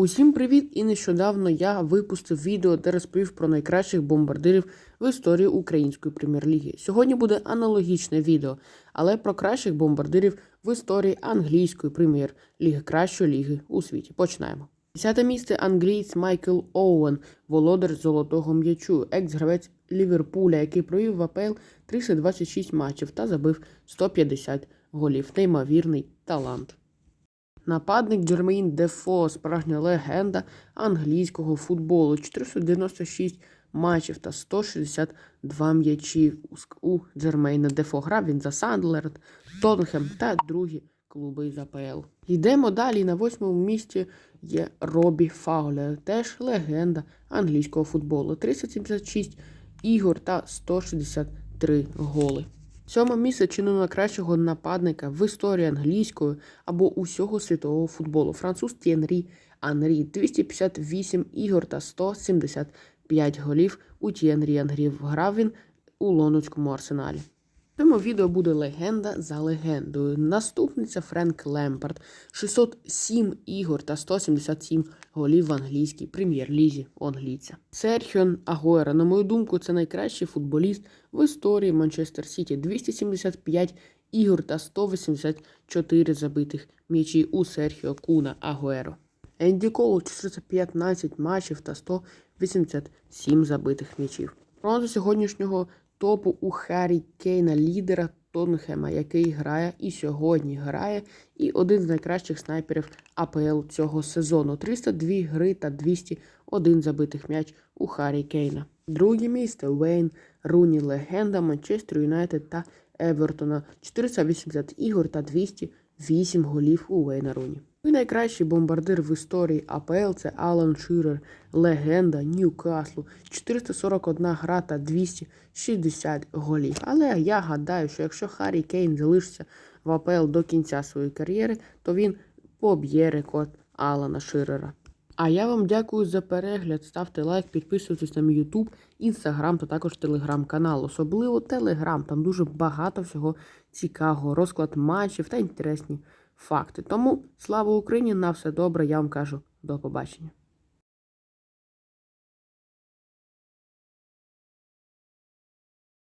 Усім привіт! І нещодавно я випустив відео, де розповів про найкращих бомбардирів в історії української прем'єр-ліги. Сьогодні буде аналогічне відео, але про кращих бомбардирів в історії англійської прем'єр-ліги, кращої ліги у світі. Починаємо. Десяте місце англієць Майкл Оуен, володар золотого м'ячу, екс-гравець Ліверпуля, який провів в АПЛ 326 матчів та забив 150 голів. Неймовірний талант. Нападник Джермейн Дефо, справжня легенда англійського футболу, 496 матчів та 162 м'ячі у Джермейна Дефо. Грав він за Сандерленд, Тоттенхем та другі клуби з АПЛ. Йдемо далі. На восьмому місці є Робі Фаулер, теж легенда англійського футболу. 376 ігор та 163 голи. Сьоме місце чинено на кращого нападника в історії англійської або усього світового футболу. Француз Тєнрі Анрі 258 ігор та 175 голів у Тєнрі Анрі. Грав він у лондонському арсеналі. В цьому відео буде легенда за легендою. Наступниця Френк Лемпард 607 ігор та 177 голів в англійській прем'єр-лізі англійця. Серхіон Агуера, на мою думку, це найкращий футболіст в історії Манчестер Сіті. 275 ігор та 184 забитих м'ячі у Серхіо Куна Агуеро. Енді Колу 415 матчів та 187 забитих м'ячів. Бронза сьогоднішнього топу у Харі Кейна, лідера Тоттенхема, який грає і сьогодні грає, і один з найкращих снайперів АПЛ цього сезону. 302 гри та 201 забитих м'яч у Харі Кейна. Друге місце Вейн Руні, легенда Манчестер Юнайтед та Евертона. 480 ігор та 208 голів у Вейна Руні. І найкращий бомбардир в історії АПЛ це Алан Ширер, легенда Ньюкаслу, 441 гра та 260 голів. Але я гадаю, що якщо Харі Кейн залишиться в АПЛ до кінця своєї кар'єри, то він поб'є рекорд Алана Ширера. А я вам дякую за перегляд. Ставте лайк, підписуйтесь на мій YouTube, Instagram та також телеграм-канал. Особливо Телеграм. Там дуже багато всього цікавого, розклад матчів та інтересні факти. Тому слава Україні! На все добре. Я вам кажу до побачення.